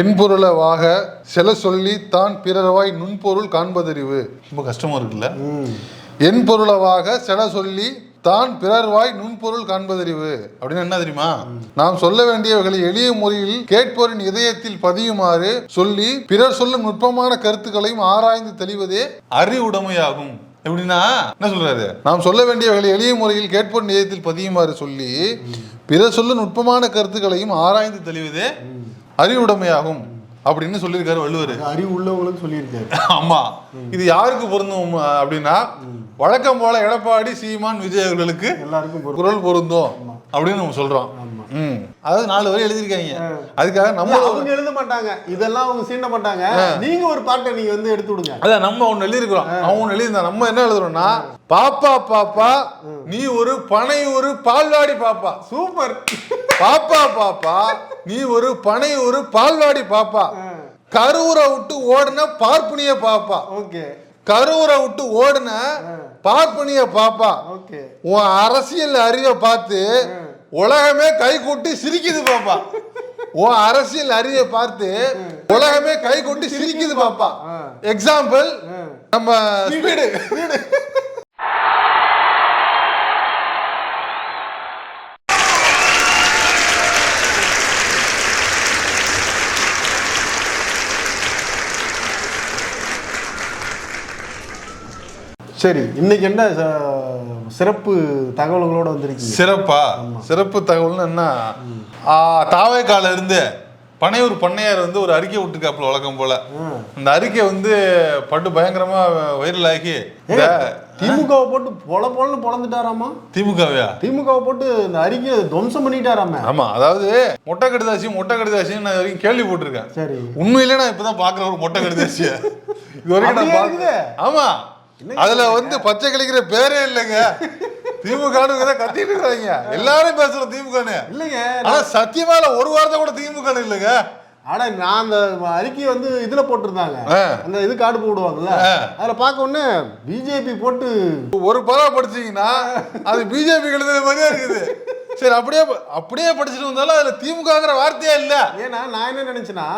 என்பொருளவாக செல சொல்லி தான் பிறர்வாய் நுண்பொருள் காண்பதறிவு. ரொம்ப கஷ்டமா இருக்குல்ல? என்பொருளவாக செல சொல்லி தான் பிறர்வாய் நுண்பொருள் காண்பதறிவு. அப்படின்னு என்ன தெரியுமா? நாம் சொல்ல வேண்டியவர்களை எளிய முறையில் கேட்போரின் இதயத்தில் பதியுமாறு சொல்லி பிறர் சொல்லும் நுட்பமான கருத்துக்களையும் ஆராய்ந்து தெளிவதே அறிவுடைமையாகும் எப்படின்னா? என்ன சொல்றாரு? நாம் சொல்ல வேண்டியவர்களை எளிய முறையில் கேட்போரின் இதயத்தில் பதியுமாறு சொல்லி பிறர் சொல்லும் நுட்பமான கருத்துக்களையும் ஆராய்ந்து தெளிவதே அறிவுடைமையாகும் அப்படின்னு சொல்லியிருக்காரு வள்ளுவர். அறிவு உள்ளவங்களுக்கு சொல்லியிருக்காரு. ஆமா. இது யாருக்கு பொருந்தும் அப்படின்னா வழக்கம் போல எடப்பாடி சீமான் விஜய் அவர்களுக்கு எல்லாருக்கும். குரல் பொருந்தும் அப்படின்னு நம்ம சொல்றோம். அதாவது நாலு வரி எழுதியிருக்காங்க. அதுக்காக நம்ம அவங்க எழுத மாட்டாங்க. இதெல்லாம் அவங்க சீண்ட மாட்டாங்க. நீங்க ஒரு பாட்டை நீங்க வந்து எடுத்து விடுங்க. அதான் நம்ம ஒண்ணு எழுதியிருக்கிறோம். அவன் ஒண்ணு எழுதியிருந்தா நம்ம என்ன எழுதுறோம்னா பாப்பா பாப்பா நீ ஒரு பனை ஒரு பால்வாடி பாப்பா. சூப்பர். பாப்பா பாப்பா நீ ஒரு பனை ஒரு பால்வாடி பாப்பா. கருவுரை விட்டு ஓடுன பார்ப்பனிய பாப்பா. ஓகே. கருவுரை விட்டு ஓடுன பார்ப்பனிய பாப்பா. ஓகே. உன் அரசியல் அறிவை பார்த்து உலகமே கை கூட்டி சிரிக்குது பாப்பா. உன் அரசியல் அறிவை பார்த்து உலகமே கை கூட்டி சிரிக்குது பாப்பா. எக்ஸாம்பிள் நம்ம ஸ்பீடு. சரி இன்னைக்கு என்ன சிறப்பு தகவல்களோட வந்திருக்கீங்க? சிறப்பா? சிறப்பு தகவல்னு என்ன? தாவேக்கால இருந்து பனையூர் பண்ணையார் வந்து ஒரு அறிக்கை விட்டுருக்காப்புல வழக்கம் போல. அந்த அறிக்கை வந்து பட்டு பயங்கரமா வைரல் ஆகி திமுகவை போட்டு பொல பொலன்னு பொழந்துட்டாராமா திமுகவையா? திமுகவை போட்டு இந்த அறிக்கையை துவம்சம் பண்ணிட்டாராம. ஆமா அதாவது மொட்டை கடிதாசி மொட்டை கடிதாசின்னு நான் வரைக்கும் கேள்விப்பட்டிருக்கேன் சரி. உண்மையிலே நான் இப்பதான் பாக்குறேன் ஒரு மொட்டை கடிதாசிய. இது வரைக்கும் நான்? ஆமா. அதுல வந்து பச்சை கழிக்கிற பேரே இல்லைங்க. திமுகன்னு தான் கத்திட்டு இருக்காங்க எல்லாரும் பேசுறோம் திமுகன்னு இல்லைங்க ஆனா சத்தியமா இல்ல ஒரு வாரத்தை கூட திமுக இல்லைங்க. ஆனா நான் அந்த அறிக்கையை வந்து இதுல போட்டிருந்தாங்க. அந்த இது கார்டு போடுவாங்கல்ல. அதுல பார்க்க உடனே பிஜேபி போட்டு ஒரு பரவ படிச்சீங்கன்னா அது பிஜேபி எழுதுற மாதிரியே இருக்குது. சரி அப்படியே அப்படியே படிச்சுட்டு வந்தாலும் அதுல திமுகங்கிற வார்த்தையே இல்ல. ஏன்னா நான் என்ன நினைச்சேன்னா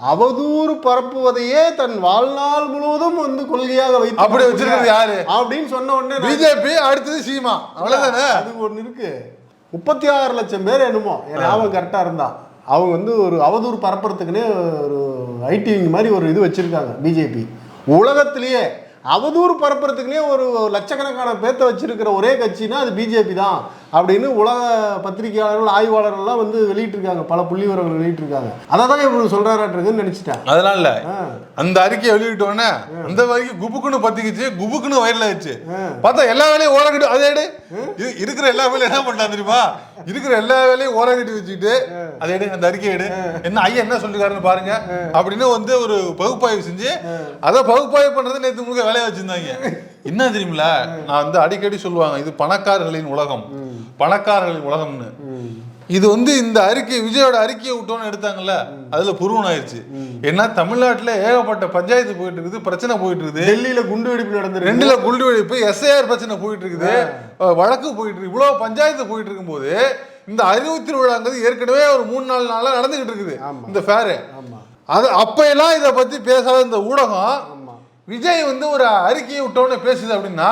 அவதூறு பரப்புவதையே தன் வாழ்நாள் முழுவதும் வந்து கொள்கையாக வைத்து அப்படி வச்சிருக்கிறது யாரு? அப்படின்னு சொன்ன உடனே பிஜேபி அடுத்தது சீமா. அவ்வளவுதானே? அது ஒண்ணு இருக்கு. முப்பத்தி ஆறு லட்சம் பேர் என்னமோ என் ஞாபகம் கரெக்டா இருந்தா. அவங்க வந்து ஒரு அவதூறு பரப்புறதுக்குன்னே ஒரு ஐடி மாதிரி ஒரு இது வச்சிருக்காங்க பிஜேபி. உலகத்திலேயே அவதூறு பரப்புறதுக்குனே ஒரு லட்சக்கணக்கான பேர்த்த வச்சிருக்கிற ஒரே கட்சினா அது பிஜேபி தான் அப்படின்னு உலக பத்திரிகையாளர்கள் ஆய்வாளர்கள்லாம் வந்து வெளியிட்டிருக்காங்க. பல புள்ளி விவரங்கள் வெளியிட்டிருக்காங்க. அதை தான் இவங்க சொல்றாராட்டுருக்குன்னு நினைச்சிட்டேன். அதெல்லாம் இல்ல. அந்த அறிக்கையை வெளியிட்டோன்னே அந்த வரைக்கும் குபுக்குன்னு பத்திக்கிச்சு குபுக்குன்னு வைரல் ஆயிடுச்சு. பார்த்தா எல்லா வேலையும் ஓரங்கட்டு அதே இருக்கிற எல்லா வேலையும் என்ன பண்ணா தெரியுமா? இருக்கிற எல்லா வேலையும் ஓரங்கட்டி வச்சுக்கிட்டு அதை எடு அந்த அறிக்கை எடு. என்ன ஐயா என்ன சொல்லிருக்காருன்னு பாருங்க. அப்படின்னு வந்து ஒரு பகுப்பாய்வு செஞ்சு அதை பகுப்பாய்வு பண்றது நேத்து முழுக்க வேலையை வச்சிருந்தாங்க. என்ன தெரியுமில நான் வந்து அடிக்கடி சொல்லுவாங்க இது பணக்காரர்களின் உலகம். பணக்காரர்களின் உலகம்னு. இது வந்து இந்த அறிக்கை விஜயோட அறிக்கையை விட்டோன்னு எடுத்தாங்கல்ல? அதுல புருவன் ஆயிடுச்சு ஏன்னா தமிழ்நாட்டுல ஏகப்பட்ட பஞ்சாயத்து போயிட்டு இருக்குது பிரச்சனை போயிட்டு இருக்குது டெல்லியில குண்டு வெடிப்பு நடந்திருக்கு. ரெண்டுல குண்டு வெடிப்பு எஸ்ஐஆர் பிரச்சனை போயிட்டு இருக்குது வழக்கு போயிட்டு இருக்கு இவ்வளவு பஞ்சாயத்து போயிட்டு இருக்கும்போது இந்த அறிவு திருவிழாங்கிறது ஏற்கனவே ஒரு மூணு நாலு நாளா நடந்துகிட்டு இருக்குது. இந்த ஃபேரு அது அப்ப எல்லாம் இதை பத்தி பேசாத இந்த ஊடகம் விஜய் வந்து ஒரு அறிக்கையை விட்டோன்னு பேசுது அப்படின்னா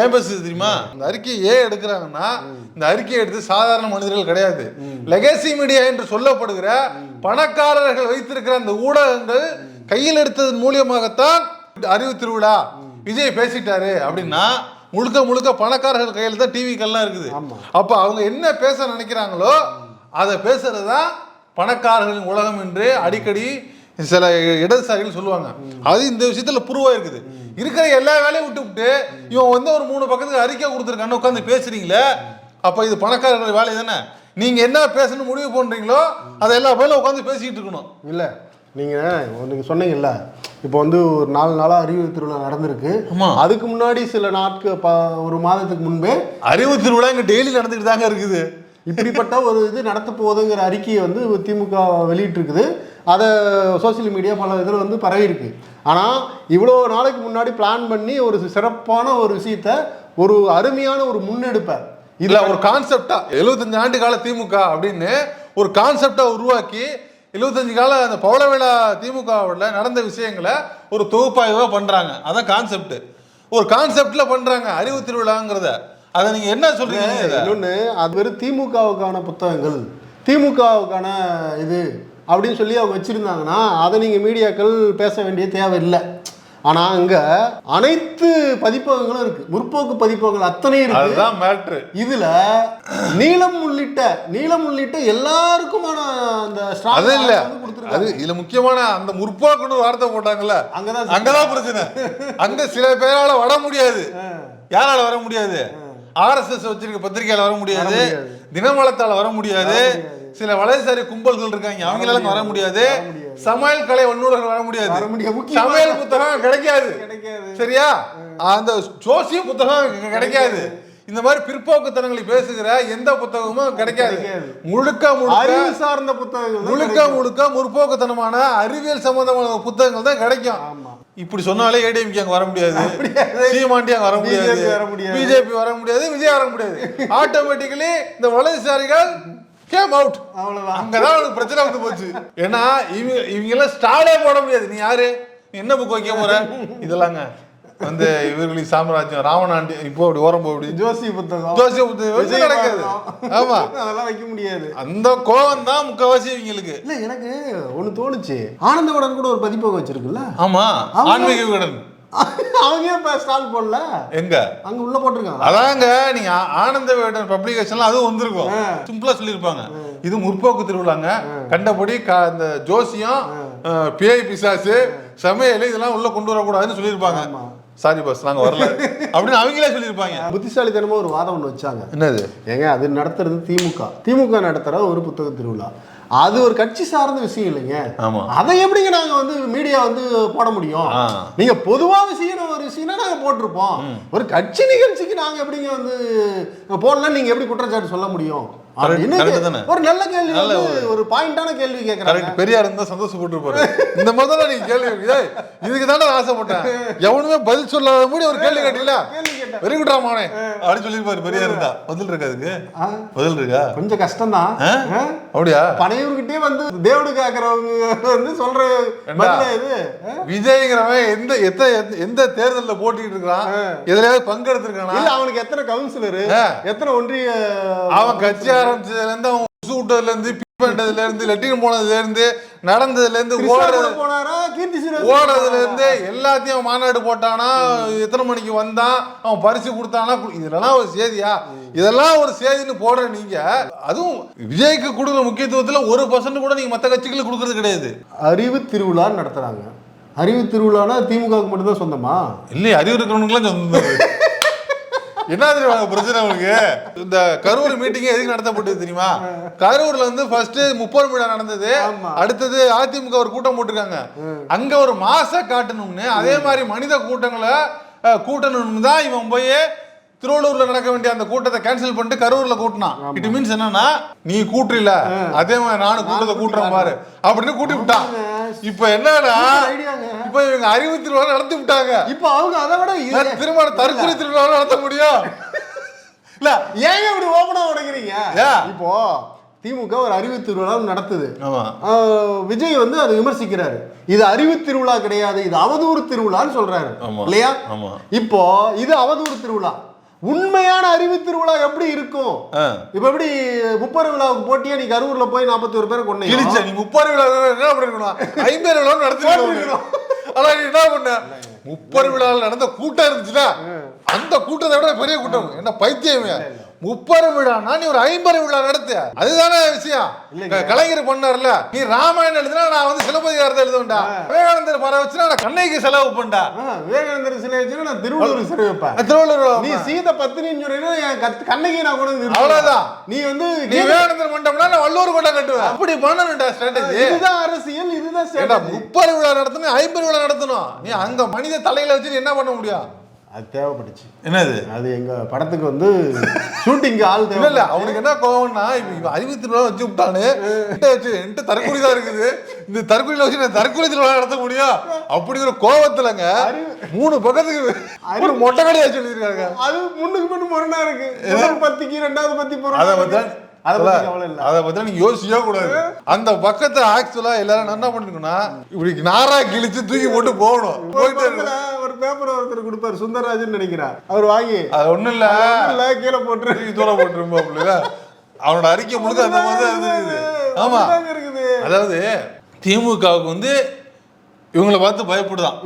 ஏன் பேசுது தெரியுமா? இந்த அறிக்கையை ஏன் எடுக்கிறாங்கன்னா இந்த அறிக்கையை எடுத்து சாதாரண மனிதர்கள் கிடையாது. லெகசி மீடியா என்று சொல்லப்படுகிற பணக்காரர்கள் வைத்திருக்கிற அந்த ஊடகங்கள் கையில் எடுத்ததன் மூலியமாகத்தான் அறிவு திருவிழா விஜய் பேசிட்டாரு அப்படின்னா முழுக்க முழுக்க பணக்காரர்கள் கையில் தான் டிவிக்கெல்லாம் இருக்குது. அப்ப அவங்க என்ன பேச நினைக்கிறாங்களோ அதை பேசுறது தான் பணக்காரர்களின் உலகம் என்று அடிக்கடி சில இடதுசாரிகள் சொல்லுவாங்க. அது இந்த விஷயத்துல புருவா இருக்குது. இருக்கிற எல்லா வேலையும் விட்டு விட்டு இவன் வந்து ஒரு மூணு பக்கத்துக்கு அறிக்கை கொடுத்துருக்கான்னு உட்காந்து பேசுறீங்களே அப்ப இது பணக்காரர்கள் வேலை தானே? நீங்க என்ன பேசணும்னு முடிவு பண்றீங்களோ அதை எல்லா பேரும் உட்காந்து பேசிக்கிட்டு இருக்கணும். இல்லை நீங்கள் நீங்கள் சொன்னீங்கல்ல இப்போ வந்து ஒரு நாலு நாளாக அறிவு திருவிழா நடந்திருக்கு. அதுக்கு முன்னாடி சில நாட்கள் ஒரு மாதத்துக்கு முன்பே அறிவு திருவிழா இங்க டெய்லி நடந்துட்டு தாங்க இருக்குது. இப்படிப்பட்ட ஒரு இது நடத்த போகுதுங்கிற அறிக்கையை வந்து திமுக வெளியிட்டிருக்குது. அதை சோஷியல் மீடியா பல இதில் வந்து பரவியிருக்கு. ஆனால் இவ்வளோ நாளைக்கு முன்னாடி பிளான் பண்ணி ஒரு சிறப்பான ஒரு விஷயத்த ஒரு அருமையான ஒரு முன்னெடுப்பை. இல்ல ஒரு கான்செப்டா 75 ஆண்டு கால திமுக அப்படின்னு ஒரு கான்செப்டா உருவாக்கி எழுபத்தஞ்சு கால அந்த பவள விழா திமுகவில் நடந்த விஷயங்களை ஒரு தொகுப்பாய்வாக பண்றாங்க. அதான் கான்செப்ட் ஒரு கான்செப்ட்ல பண்றாங்க அறிவு திருவிழாங்கிறத. அதை நீங்க என்ன இதை? இன்னொன்று அது வெறும் திமுகவுக்கான புத்தகங்கள். திமுகவுக்கான இது அப்படின்னு சொல்லி அவங்க வச்சுருந்தாங்கன்னா அதை நீங்கள் மீடியாக்கள் பேச வேண்டிய தேவை இல்லை ஆனால் அங்கே அனைத்து பதிப்பகங்களும் இருக்குது முற்போக்கு பதிப்பகங்கள் அத்தனை இருக்கு. அதுதான் மேட்ரு இதுல நீளம் உள்ளிட்ட நீளம் உள்ளிட்ட எல்லாருக்குமான அந்த அது இல்ல. அது இதுல முக்கியமான அந்த முற்போக்குன்னு வார்த்தை போட்டாங்கல்ல. அங்கதான் அங்கதான் பிரச்சனை. அங்க சில பேரால வர முடியாது. யாரால வர முடியாது? ஆர்எஸ்எஸ் வச்சிருக்க பத்திரிகையால வர முடியாது. தினமலத்தால வர முடியாது. சில வலதுசாரி கும்பல்கள் இருக்காங்க. அவங்களால வர முடியாது. சமையல் கலை வல்லுநர்கள் வர முடியாது. சமையல் புத்தகம் கிடைக்காது. கிடைக்காது. சரியா? அந்த ஜோசிய புத்தகம் கிடைக்காது. இந்த மாதிரி பிற்போக்குத்தனங்களை பேசுகிற எந்த புத்தகமும் கிடைக்காது. முழுக்க முழுக்க சார்ந்த புத்தகங்கள் முழுக்க. முழுக்க முற்போக்குத்தனமான அறிவியல் சம்பந்தமான புத்தகங்கள் தான் கிடைக்கும். ஆமா. இப்படி சொன்னாலே ஏடிஎம்கே அங்க வர முடியாது. சீமாண்டி அங்க வர முடியாது. BJP வர முடியாது. பிஜேபி வர முடியாது. விஜய் வர முடியாது. ஆட்டோமேட்டிக்கலி இந்த வலதுசாரிகள் கேம் அவுட் அவ்வளவுதான். அங்கதான் அவனுக்கு பிரச்சனை வந்து போச்சு. ஏன்னா இவங்க இவங்க எல்லாம் ஸ்டாலே போட முடியாது. நீ யாரு? நீ என்ன புக் வைக்க போற? இதெல்லாங்க. வந்து இவர்களின் சாம்ராஜ்யம். ராவணாண்டி இப்போ அப்படி ஓரம் போய் அப்படி. ஜோசி புத்தகம் ஜோசிய புத்தகம் நடக்காது. ஆமா. அதெல்லாம் வைக்க முடியாது. அந்த கோவம் தான் முக்கவாசி இவங்களுக்கு. இல்ல எனக்கு ஒண்ணு தோணுச்சு. ஆனந்தவுடன் கூட ஒரு பதிப்பகம் வச்சிருக்குல்ல? ஆமா. ஆன்மீக விகடன். அவங்க ஏன் ஸ்டால் போடல? எங்க? அங்க உள்ள போட்டிருக்காங்க. அதாங்க நீங்க ஆனந்த விகடன் பப்ளிகேஷன்ல அதுவும் வந்திருக்கும். சிம்பிளா சொல்லியிருப்பாங்க. இது முற்போக்கு திருவிழாங்க. கண்டபடி இந்த ஜோசியம் பேய் பிசாசு சமையல் இதெல்லாம் உள்ள கொண்டு வரக்கூடாதுன்னு சொல்லியிருப்பாங்க. சாரி பஸ் நாங்க வரல. அப்படின்னு அவங்களே சொல்லியிருப்பாங்க. புத்திசாலித்தனமா ஒரு வாதம் ஒண்ணு வச்சாங்க. என்னது? ஏங்க அது நடத்துறது திமுக. திமுக நடத்துற ஒரு புத்தக திருவிழா. அது ஒரு கட்சி சார்ந்த விஷயம் இல்லைங்க ஆமா. அதை எப்படிங்க நாங்க வந்து மீடியா வந்து போட முடியும். நீங்க பொதுவா விஷயம் ஒரு விஷயம்னா நாங்க போட்டிருப்போம் ஒரு கட்சி நிகழ்ச்சிக்கு நாங்க எப்படிங்க வந்து போடல நீங்க எப்படி குற்றச்சாட்டு சொல்ல முடியும்? ஒரு நல்ல கேள்வி ஒரு பாயிண்டான கேள்வி கேட்கறாங்க பெரியார் இருந்தா சந்தோஷப்பட்டு இருப்பாரு இந்த முதல்ல நீங்க கேள்வி இதுக்கு தானே ஆசைப்பட்டேன். எவனுமே பதில் சொல்லாத மூடி ஒரு கேள்வி கேட்டீங்களா வெரி குட் ராமானே அப்படின்னு சொல்லியிருப்பாரு பெரியார் இருந்தா. பதில் இருக்கா அதுக்கு. பதில் இருக்கா? கொஞ்சம் கஷ்டம்தான். ஆ? ஆ? அப்படியா? பனையூர்கிட்டே வந்து தேவடு கேக்குறவங்க வந்து சொல்ற இது? விஜய்ங்கிறவன் எந்த எத்த எந்த- தேர்தல்ல போட்டிட்டு இருக்கான் எதுலயாவது பங்கெடுத்திருக்கானா? இல்ல அவனுக்கு எத்தனை கவுன்சிலரு. எத்தனை ஒன்றிய அவன் கட்சி ஆரம்பிச்சதுல இருந்து அவன் உசு விட்டதுல இருந்து பி பண்ணதுல இருந்து லெட்டின் போனதுல இருந்து நடந்ததுல இருந்து கிருஷ்ணா ஓடுறது கூட போனாரா? கீர்த்தி சுரேஷ் ஓடுறதுல இருந்து எல்லாத்தையும் மாநாடு போட்டானா எத்தனை மணிக்கு வந்தான் அவன் பரிசு கொடுத்தானா இதெல்லாம் ஒரு செய்தியா? இதெல்லாம் ஒரு செய்தின்னு போடுற நீங்க அதுவும் விஜய்க்கு கொடுக்குற முக்கியத்துவத்துல ஒரு பர்சன்ட் கூட நீங்க மத்த கட்சிகளுக்கு கொடுக்கறது கிடையாது. அறிவு திருவிழா நடத்துறாங்க. அறிவு திருவிழானா திமுகவுக்கு மட்டும்தான் சொந்தமா? இல்லையே அறிவு இருக்கிறவனுக்குலாம் சொந்தம் என்ன தெரியுமா பிரச்சனை உங்களுக்கு? இந்த கரூர் மீட்டிங் எதுக்கு நடத்தப்பட்டது தெரியுமா? கரூர்ல வந்து ஃபர்ஸ்ட் முப்பது விழா நடந்தது. அடுத்தது அதிமுக ஒரு கூட்டம் போட்டிருக்காங்க. அங்க ஒரு மாச காட்டணும்னு அதே மாதிரி மனித கூட்டங்களை கூட்டணும்னு தான் இவன் போய் திருவள்ளூர்ல நடக்க வேண்டிய அந்த கூட்டத்தை கேன்சல் பண்ணிட்டு கரூர்ல கூட்டினான். இட் மீன்ஸ் என்னன்னா நீ கூட்டுல அதே மாதிரி நானும் கூட்டத்தை கூட்டுறேன் பாரு. அப்படின்னு கூட்டி விட்டான். இப்ப என்னன்னா இப்ப இவங்க அறிவு திருவிழா நடத்தி விட்டாங்க. இப்போ அவங்க அதை விட திரும்ப தற்கொலை திருவிழா நடத்த முடியும்? இல்ல ஏன் இப்படி ஓபனா உடைக்கிறீங்க? இப்போ திமுக ஒரு அறிவு திருவிழா நடத்துது. விஜய் வந்து அதை விமர்சிக்கிறாரு. இது அறிவு திருவிழா கிடையாது இது அவதூறு திருவிழான்னு சொல்றாரு. இல்லையா. இப்போ இது அவதூறு திருவிழா. உண்மையான அறிவு திருவிழா எப்படி இருக்கும். இப்ப எப்படி முப்பது விழாவுக்கு போட்டியா? நீ கரூர்ல போய் நாற்பத்தி ஒரு பேரை கிழிச்ச நீ முப்பது விழா என்ன பண்ணிருக்கணும்? ஐம்பது விழா நடத்திருக்கணும். ஆனா நீ என்ன பண்ண? முப்பது விழாவில் நடந்த கூட்டம் இருந்துச்சுல? அந்த கூட்டத்தை விட பெரிய கூட்டம். என்ன பைத்தியமே. முப்பது விழானா நீ ஒரு ஐம்பது விழா நடத்து அதுதானே விஷயம். கலைஞர் பண்ணார்ல நீ ராமாயணம் எழுதுனா நான் வந்து சிலப்பதிகாரத்தை எழுதுவேன்டா. விவேகானந்தர் பர வச்சுனா நான் கண்ணைக்கு செலவு பண்ணா விவேகானந்தர் சிலை வச்சுன்னா நான் திருவள்ளூர் சிலை வைப்பேன். திருவள்ளூர் நீ சீத பத்தினின்னு சொன்னீங்கன்னா என் கத்- கண்ணகி நான் கொண்டு. அவ்வளவுதான். நீ வந்து நீ விவேகானந்தர் மண்டபம்னா நான் வள்ளூர் கோட்டை கட்டுவேன். அப்படி பண்ணணும்டா ஸ்ட்ராட்டஜி இதுதான் அரசியல் இதுதான். முப்பது விழா நடத்தணும் ஐம்பது விழா நடத்தணும். நீ அங்க மனித தலையில வச்சு என்ன பண்ண முடியும்? அது தேவைப்பட்டுச்சு. என்னது? அது எங்க படத்துக்கு வந்து ஷூட்டிங் ஆள் தேவை இல்ல அவனுக்கு என்ன கோவம்னா இப்ப அறிவு திருவிழா வச்சு விட்டானு. வச்சு என்கிட்ட தற்கொலை தான் இருக்குது. இந்த தற்கொலையில வச்சு நான் தற்கொலை திருவிழா நடத்த முடியும்? அப்படிங்கிற கோவத்துலங்க. மூணு பக்கத்துக்கு ஒரு மொட்டை கடையா சொல்லியிருக்காங்க அது முன்னுக்கு முன்னு முரணா இருக்கு. பத்திக்கு ரெண்டாவது பத்தி வந்து அதை இல்ல அதை பத்தி நீங்க யோசிக்கவே கூடாது அந்த பக்கத்தை ஆக்சுவலா எல்லாரும் என்ன பண்ணிருக்கணும்னா இப்படி நாரா கிழிச்சு தூக்கி போட்டு போகணும். போயிட்டு ஒரு பேப்பர் ஒருத்தர் கொடுப்பாரு சுந்தரராஜன் நினைக்கிறேன் அவர் வாங்கி அது ஒண்ணும் இல்ல. இல்ல கீழே போட்டுரு தூக்கி தூர போட்டுருப்பா அவனோட அறிக்கை முழுக்க அந்த மாதிரி ஆமா. அதாவது திமுகவுக்கு வந்து இவங்களை பார்த்து பயப்படுதான்.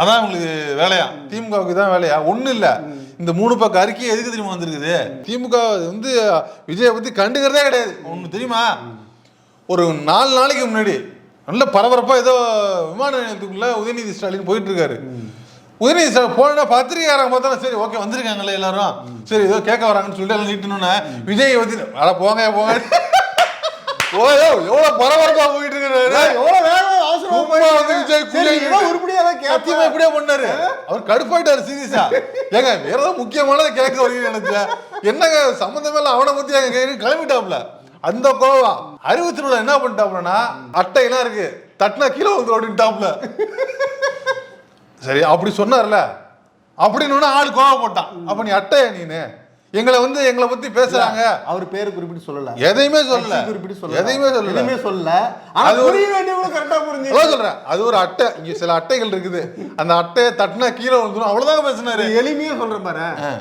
அதான் இவங்களுக்கு வேலையா? திமுகவுக்கு தான் வேலையா? ஒண்ணும் இல்ல. இந்த மூணு பக்கம் அறிக்கை எதுக்கு தெரியுமா வந்திருக்குது? திமுக வந்து விஜயை பத்தி கண்டுக்கிறதே கிடையாது. ஒண்ணு தெரியுமா? ஒரு நாலு நாளைக்கு முன்னாடி நல்ல பரபரப்பா ஏதோ விமான நிலையத்துக்குள்ள உதயநிதி ஸ்டாலின் போயிட்டு இருக்காரு. உதயநிதி ஸ்டாலின் போனா பத்திரிகையாரங்க பார்த்தா சரி ஓகே வந்திருக்காங்களே எல்லாரும். சரி ஏதோ கேட்க வராங்கன்னு சொல்லிட்டு எல்லாம் நீட்டணும்னா விஜய் பத்தி அட போங்க போங்க. ஓயோ எவ்வளவு பரபரப்பா போயிட்டு இருக்காரு ஏய், எவ்வளவு வேகம் அவசரமா சும்மா வந்து விஜய் சரி, ஏதோ உருப்படியா தான் கேட்பேன். இப்படியே பண்ணாரு. அவர் கடுப்பாயிட்டாரு சீரியஸா ஏங்க வேற ஏதோ முக்கியமானதை கேட்க வரீங்கன்னு நினைச்சேன். என்னங்க சம்மந்தமே இல்ல அவனை பத்தி எங்க கிளம்பிட்டாப்ல. அந்த கோவம் அறிவு திருவிழா என்ன பண்ணிட்டாப்லன்னா அட்டையெல்லாம் இருக்கு. தட்டினா கீழே வந்து ஓடிட்டாப்ல. சரி அப்படி சொன்னார்ல. அப்படின்னு ஆள் கோவப்பட்டான். அப்ப நீ அட்டையா நீனு? எங்களை வந்து எங்களை பத்தி பேசுறாங்க. அவர் பேரு குறிப்பிட்டு சொல்லல. எதையுமே சொல்லல. குறிப்பிட்டு சொல்லல. எதையுமே சொல்லல. எதுவுமே சொல்லல. அது ஒரு- புரிய வேண்டியவங்க கரெக்டா புரிஞ்சு சொல்றேன். அது ஒரு அட்டை. இங்க சில அட்டைகள் இருக்குது. அந்த அட்டையை தட்டினா கீழே வந்துடும் அவ்வளவுதாங்க பேசினாரு. எளிமையா சொல்றேன் பாரு.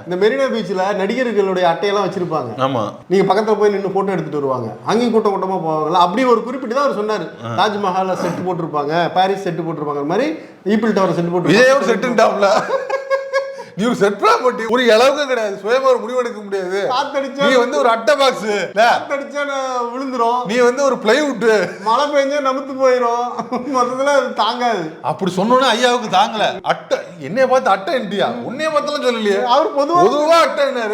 இந்த மெரினா பீச்ல நடிகர்களுடைய அட்டையெல்லாம் வச்சிருப்பாங்க. ஆமா. நீங்க பக்கத்துல போய் நின்று போட்டோ எடுத்துட்டு வருவாங்க. அங்கேயும் கூட்டம் கூட்டமா போவாங்கல்ல. அப்படி ஒரு குறிப்பிட்டு தான் அவர் சொன்னாரு. தாஜ்மஹால்ல செட் போட்டிருப்பாங்க. பாரிஸ் செட் போட்டிருப்பாங்க மாதிரி ஈபிள் டவர் செட் போட்டு விஜயோட செட்டுட்டாப்ல நீ ஒரு செட் ப்ராப்பர்ட்டி ஒரு அளவுக்கு கிடையாது. சுயமா ஒரு முடிவு எடுக்க முடியாது. காத்தடிச்சா நீ வந்து ஒரு அட்டை பாக்ஸ் காத்தடிச்சா விழுந்துரும். நீ வந்து ஒரு பிளைவுட் மழை பெஞ்சா நமுத்து போயிரும். மொத்தத்துல அது தாங்காது. அப்படி சொன்னோன்னே ஐயாவுக்கு தாங்கல. அட்டை. என்னைய பார்த்து அட்டை இண்டியா உன்னைய பார்த்தாலும் சொல்லலையே. அவர் பொதுவா பொதுவா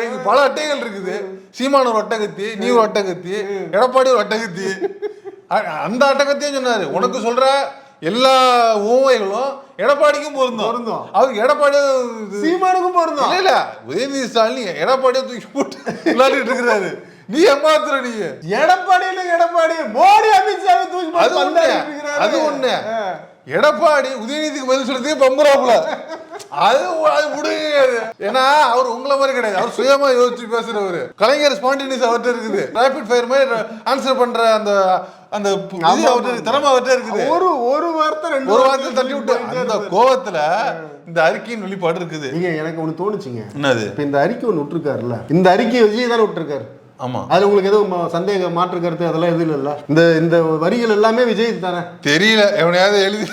இங்க பல அட்டைகள் இருக்குது. சீமான ஒரு அட்டகத்தி நீ ஒரு அட்டகத்தி எடப்பாடி ஒரு அட்டகத்தி அந்த அட்டகத்தையும் சொன்னாரு. உனக்கு சொல்ற எல்லா ஊமைகளும் எடப்பாடிக்கும் பொருந்தும் பொருந்தும். அவருக்கு எடப்பாடி சீமானுக்கும் பொருந்தும் இல்ல இல்ல உதயநிதி ஸ்டாலின் எடப்பாடியை தூக்கி போட்டு விளையாடிட்டு இருக்கிறாரு நீ ஏமாத்துற நீ எடப்பாடி எடப்பாடி மோடி அமித்ஷாவை தூக்கி அது ஒண்ணு. அது ஒண்ணு. எடப்பாடி உதயநிதிக்கு பதில் சொல்றதுக்கு பம்புறாப்புல. அது அது முடியாது ஏன்னா அவர் உங்களை மாதிரி கிடையாது. அவர் சுயமா யோசிச்சு பேசுறவரு. கலைஞர் ஸ்பான்டினியஸ் அவர்கிட்ட இருக்குது. ரேபிட் ஃபயர் மாதிரி ஆன்சர் பண்ற அந்த அந்த திறமை அவர்கிட்ட இருக்குது. ஒரு ஒரு வார்த்தை ரெண்டு ஒரு வார்த்தை தள்ளி விட்டு அந்த கோவத்துல இந்த அறிக்கையின் வெளிப்பாடு இருக்குது. நீங்க எனக்கு ஒண்ணு தோணுச்சுங்க. என்னது? இப்ப இந்த அறிக்கை ஒண்ணு விட்டுருக்காருல்ல. இந்த அறிக்கையை விஜய் தானே விட்டுருக்காரு. ஆமா. அதுல உங்களுக்கு எதுவும் சந்தேகம் மாற்று கருத்து அதெல்லாம் எதுவும் இல்ல இந்த இந்த வரிகள் எல்லாமே விஜய் தானே? தெரியல. எவனையாவது எழுதி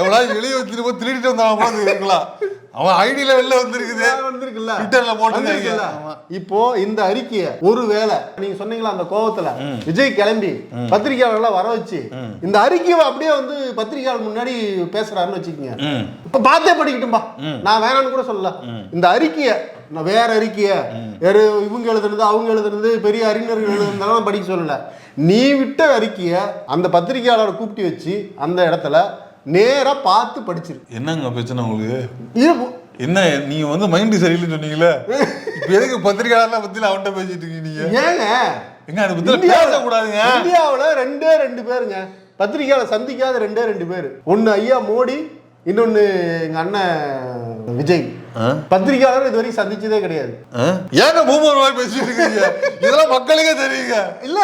எவனாவது எழுதி திரும்ப திருடிட்டு வந்தாலும் கூட இருக்கலாம். அவன் ஐடியில வெளில வந்திருக்குது. வந்திருக்குல்ல. ட்விட்டர்ல போட்டுருக்காங்க. வந்திருக்குல்ல? ஆமா. இப்போ இந்த அறிக்கையை ஒருவேளை நீங்க சொன்னீங்களா அந்த கோவத்துல? விஜய் கிளம்பி பத்திரிகையாளர்லாம் வர வச்சு இந்த அறிக்கையை அப்படியே வந்து பத்திரிகையாளர் முன்னாடி பேசுறாருன்னு வச்சுக்கோங்க. இப்ப பார்த்தே படிக்கட்டும்பா. நான் வேணாம்னு கூட சொல்லல. இந்த அறிக்கைய நான் வேற அறிக்கைய. வேற இவங்க எழுதுனது அவங்க எழுதுனது பெரிய அறிஞர்கள் எழுதுனதெல்லாம் படிக்க சொல்லல. நீ விட்ட அறிக்கைய அந்த பத்திரிகையாளரை கூப்பிட்டு வச்சு அந்த இடத்துல நேரா பார்த்து படிச்சிரு. என்னங்க பிரச்சனை உங்களுக்கு? என்ன நீங்க வந்து மைண்ட் சரியில்லைன்னு சொன்னீங்களே இப்ப எதுக்கு பத்திரிகையாளர்லாம் பத்தியில அவன்கிட்ட பேசிட்டு இருக்கீங்க நீங்க? ஏங்க எங்க அதை பத்தி பேசக்கூடாதுங்க. இந்தியாவுல ரெண்டே ரெண்டு பேருங்க. பத்திரிகையாளர் சந்திக்காத ரெண்டே ரெண்டு பேர். ஒன்னு ஐயா மோடி இன்னொன்னு எங்க அண்ணன் விஜய்? பத்திரிகையாளர் இது வரைக்கும் சந்திச்சதே கிடையாது? ஏங்க பூமர் மாதிரி பேசிட்டு இருக்கீங்க? இதெல்லாம் மக்களுக்கே தெரியுங்க. இல்ல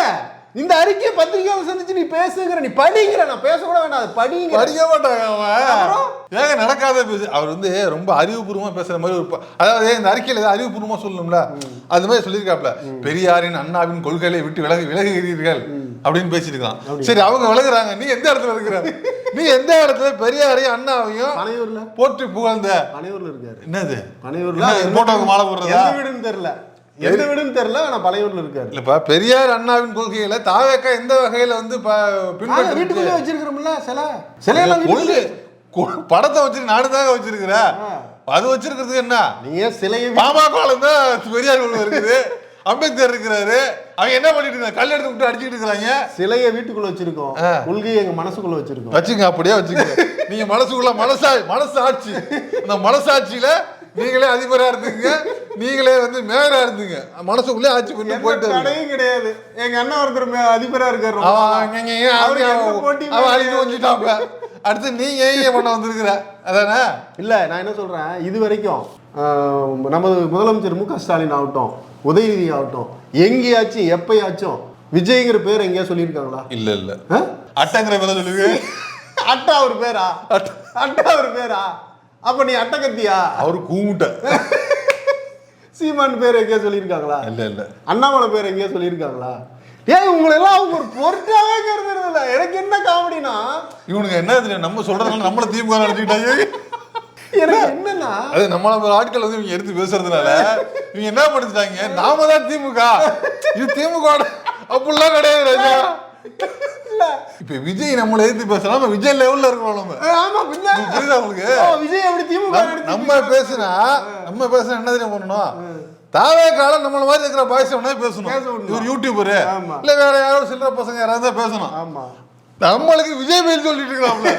இந்த அறிக்கையை பத்திரிகையாளர் சந்திச்சு நீ பேசுங்கிற நீ படிங்கிற நான் பேச கூட வேண்டாம் அது படிங்க படிக்க மாட்டாங்க அவன். ஏங்க நடக்காத பேசு அவர் வந்து ரொம்ப அறிவுபூர்வமா பேசுற மாதிரி ஒரு அதாவது இந்த அறிக்கையில ஏதாவது அறிவுபூர்வமா சொல்லணும்ல? அது மாதிரி சொல்லியிருக்காப்ல. பெரியாரின் அண்ணாவின் கொள்கைகளை விட்டு விலகு விலகுகிறீர்கள். அப்படின்னு பேசியிருக்கான் சரி அவங்க விலகுறாங்க. நீ எந்த இடத்துல இருக்கிற நீ எந்த இடத்துல பெரியாரையும் அண்ணாவையும் பனையூர்ல? போற்றி புகழ்ந்த? பனையூர்ல இருக்காரு. என்னது? பனையூர்ல போட்டோவுக்கு மாலை போடுறதா? வீடுன்னு தெரியல. எந்த வீடுன்னு தெரியல ஆனா பழையூர்ல இருக்காரு. இல்லப்பா பெரியார் அண்ணாவின் கொள்கைகளை தாவேக்கா எந்த வகையில வந்து பின்பற்றி வீட்டுக்குள்ளே வச்சிருக்கிறோம்ல சில. சிலையெல்லாம் கொ- படத்தை வச்சிருக்கு நாடு தாங்க வச்சிருக்கிற. அது வச்சிருக்கிறதுக்கு என்ன? நீங்க சிலையை பாமக தான் பெரியார் இருக்குது. அம்பேத்கர் இருக்கிறாரு. அவங்க என்ன பண்ணிட்டு இருக்காங்க? கல் எடுத்து விட்டு அடிச்சுட்டு இருக்கிறாங்க. சிலையை வீட்டுக்குள்ள வச்சிருக்கோம். கொள்கையை எங்க மனசுக்குள்ள வச்சிருக்கோம். வச்சுங்க அப்படியே வச்சுங்க. நீங்க மனசுக்குள்ள மனசா மனசாட்சி. அந்த மனசாட்சியில நீங்களே அதிபரா இருந்துங்க. நீங்களே வந்து மேயரா இருந்துங்க. மனசுக்குள்ளே ஆட்சி பண்ணி போயிட்டு. தடையும் கிடையாது. எங்க அண்ணன் ஒருத்தர் அதிபரா இருக்காரு அவன் அழிஞ்சு. கொஞ்சிட்டாப்ல அடுத்து நீங்க ஏன் பண்ண வந்திருக்கிற? அதானே? இல்ல நான் என்ன சொல்றேன்? இது வரைக்கும் நமது முதலமைச்சர் மு க ஸ்டாலின் ஆகட்டும் உதயநிதி ஆகட்டும் எங்கேயாச்சும் எப்பயாச்சும் விஜய்ங்கிற பேர் எங்கேயா சொல்லியிருக்காங்களா? இல்ல இல்ல? அட்டங்கிற பேர சொல்லுங்க. அட்டா ஒரு பேரா? அட்டா. ஒரு பேரா? அப்ப நீ அட்டகத்தியா அவரு கூமுட்ட சீமான் பேர் எங்கேயா சொல்லியிருக்காங்களா? இல்ல இல்ல. அண்ணாமலை பேர் எங்கேயா சொல்லியிருக்காங்களா? ஏய் உங்களை எல்லாம் அவங்க ஒரு பொருட்டாவே கருதுறது இல்ல. எனக்கு என்ன காமெடினா? இவனுங்க என்ன தெரியும் நம்ம சொல்றதுனால நம்மள திமுக எனக்கு என்னன்னா? அது நம்மள ஆட்கள் வந்து இவங்க எடுத்து பேசுறதுனால இவங்க என்ன பண்ணிட்டாங்க நாம தான் திமுக. இது திமுக அப்படிலாம் கிடையாது ராஜா. இப்ப விஜய் நம்மள எதிர்த்து பேசலாம் விஜய் லெவல்ல இருக்கோம் நம்ம. ஆமா புரியுதா உங்களுக்கு? விஜய் எப்படி திமுக நம்ம- பேசுனா நம்ம பேசுனா என்ன தெரியும் பண்ணணும்? தாவே காலம் நம்மள மாதிரி இருக்கிற பாய்ஸ் வேணா பேசணும். இவர் யூடியூபரு. இல்ல வேற யாரோ சில்லற பசங்க யாராவது தான் பேசணும். ஆமா. நம்மளுக்கு விஜய் மேல் சொல்லிட்டு இருக்கலாம்ல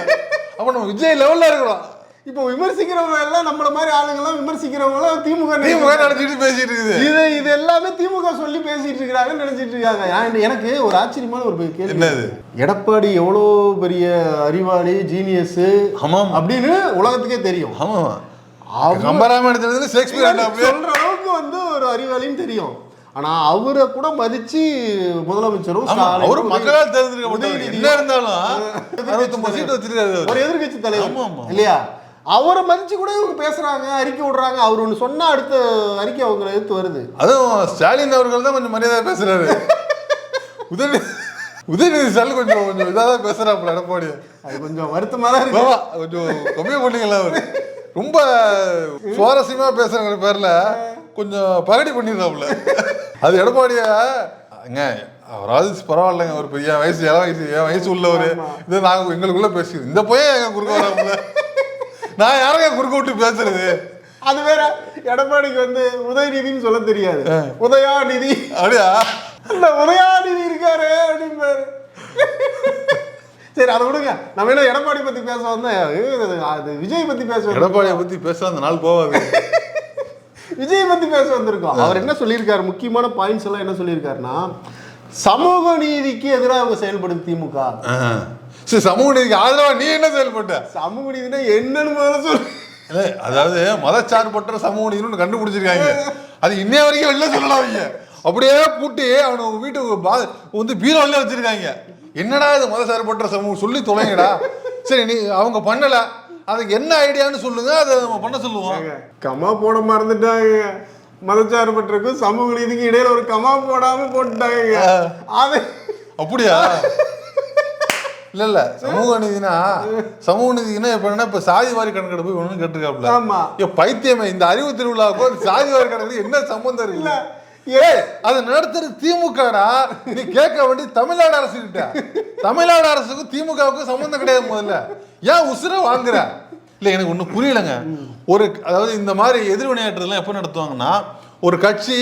அப்ப நம்ம விஜய் லெவல்ல இருக்கிறோம். இப்போ விமர்சிக்கிறவங்க எல்லாம் நம்மள மாதிரி ஆளுங்க எல்லாம் விமர்சிக்கிறவங்க எல்லாம் திமுக திமுக நினைச்சிட்டு- பேசிட்டு இருக்குது. இது இது எல்லாமே திமுக சொல்லி பேசிட்டு இருக்காங்கன்னு நினைச்சிட்டு இருக்காங்க. எனக்கு ஒரு ஆச்சரியமான ஒரு கேள்வி. என்னது? எடப்பாடி எவ்வளோ பெரிய அறிவாளி ஜீனியஸ் ஆமாம். அப்படின்னு உலகத்துக்கே தெரியும். ஆமா அவர் கம்பராமாயணத்துல ஷேக்ஸ்பியர் சொல்ற அளவுக்கு வந்து ஒரு அறிவாளின்னு தெரியும். ஆனா அவரை கூட மதிச்சு முதலமைச்சரும் அவரு மக்களால் தேர்ந்தெடுக்கப்பட்டவர் உதயநிதியும் என்ன இருந்தாலும். ஒரு எதிர்க்கட்சி தலைவர். இல்லையா? அவரை மதிச்சு கூட இவங்க பேசுறாங்க அறிக்கை விடுறாங்க. அவர் ஒன்று சொன்னா அடுத்த அறிக்கை அவங்களை எடுத்து வருது. அதுவும் ஸ்டாலின் அவர்கள் தான் கொஞ்சம் மரியாதை பேசுறாரு. உதயநிதி உதயநிதி ஸ்டாலின் கொஞ்சம் கொஞ்சம் இதாக தான் பேசுறாப்புல எடப்பாடி அது கொஞ்சம் வருத்தமா தான் இருக்கு. கொஞ்சம் கம்மியா பண்ணிக்கலாம் அவர். ரொம்ப சுவாரஸ்யமா பேசுறங்கிற பேர்ல. கொஞ்சம் பகடி பண்ணிடுறாப்புல அது எடப்பாடிய அங்க அவராவது பரவாயில்லைங்க ஒரு பெரிய வயசு என் வயசு என் வயசு உள்ளவர். இது நாங்க எங்களுக்குள்ள பேசிக்கிறோம். இந்த பையன் எங்க குறுக்க வராப்புல? நான் யாருங்க குறுக்க விட்டு பேசுறது? அது வேற எடப்பாடிக்கு வந்து உதயநிதின்னு சொல்ல தெரியாது. உதயாநிதி. அப்படியா? இல்ல உதயாநிதி இருக்காரு அப்படிம்பாரு. சரி அதை விடுங்க. நம்ம என்ன எடப்பாடி பத்தி பேச வந்தா அது விஜய் பத்தி பேச. எடப்பாடியை பத்தி பேச அந்த நாள் போவாது விஜய் பத்தி பேச வந்திருக்கோம். அவர் என்ன சொல்லியிருக்காரு? முக்கியமான பாயிண்ட்ஸ் எல்லாம் என்ன சொல்லியிருக்காருன்னா சமூக நீதிக்கு எதிராக அவங்க செயல்படுது திமுக. சரி சமூக நீதிக்கு ஆதரவா நீ என்ன செயல்பட்ட? சமூக நீதினா என்னன்னு முதல்ல சொல்லு. இல்ல, அதாவது மதச்சார்பற்ற சமூக நீதினு கண்டுபிடிச்சிருக்காங்க. அது இன்னைய வரைக்கும் வெளில சொல்லலாம் அவங்க. அப்படியே பூட்டி அவனை வீட்டுக்கு பா- வந்து பீரோல வச்சிருக்காங்க. என்னடா இது மதச்சார்பற்ற சமூகம்? சொல்லி தொலைங்கடா. சரி நீ அவங்க பண்ணல. அதுக்கு என்ன ஐடியான்னு சொல்லுங்க. அதை நம்ம பண்ண சொல்லுவோம். கமா போட மறந்துட்டாங்க. மதச்சார்பற்றக்கும் சமூக நீதிக்கு இடையில ஒரு கமா போடாம போட்டுட்டாங்க. அது அப்படியா? இல்ல இல்ல. சமூக நீதினா சமூக நீதினா இப்ப என்ன இப்ப சாதி வாரி கணக்கெடுப்பு ஒண்ணு கேட்டிருக்காப்ல. ஆமா. ஏ பைத்தியமே இந்த அறிவு திருவிழாவுக்கும் இந்த சாதி வாரி கணக்கு என்ன சம்பந்தம் இருக்குல்ல ஏய் அது நடத்துறது திமுகடா? நீ கேட்க வேண்டிய தமிழ்நாடு அரசு கிட்ட தமிழ்நாடு அரசுக்கும் திமுகவுக்கும் சம்பந்தம் கிடையாது முதல்ல. ஏன் உசுர வாங்குற? இல்ல எனக்கு ஒண்ணு புரியலங்க. ஒரு அதாவது இந்த மாதிரி எதிர்வினையாற்றுதெல்லாம் எப்போ நடத்துவாங்கன்னா ஒரு கட்சி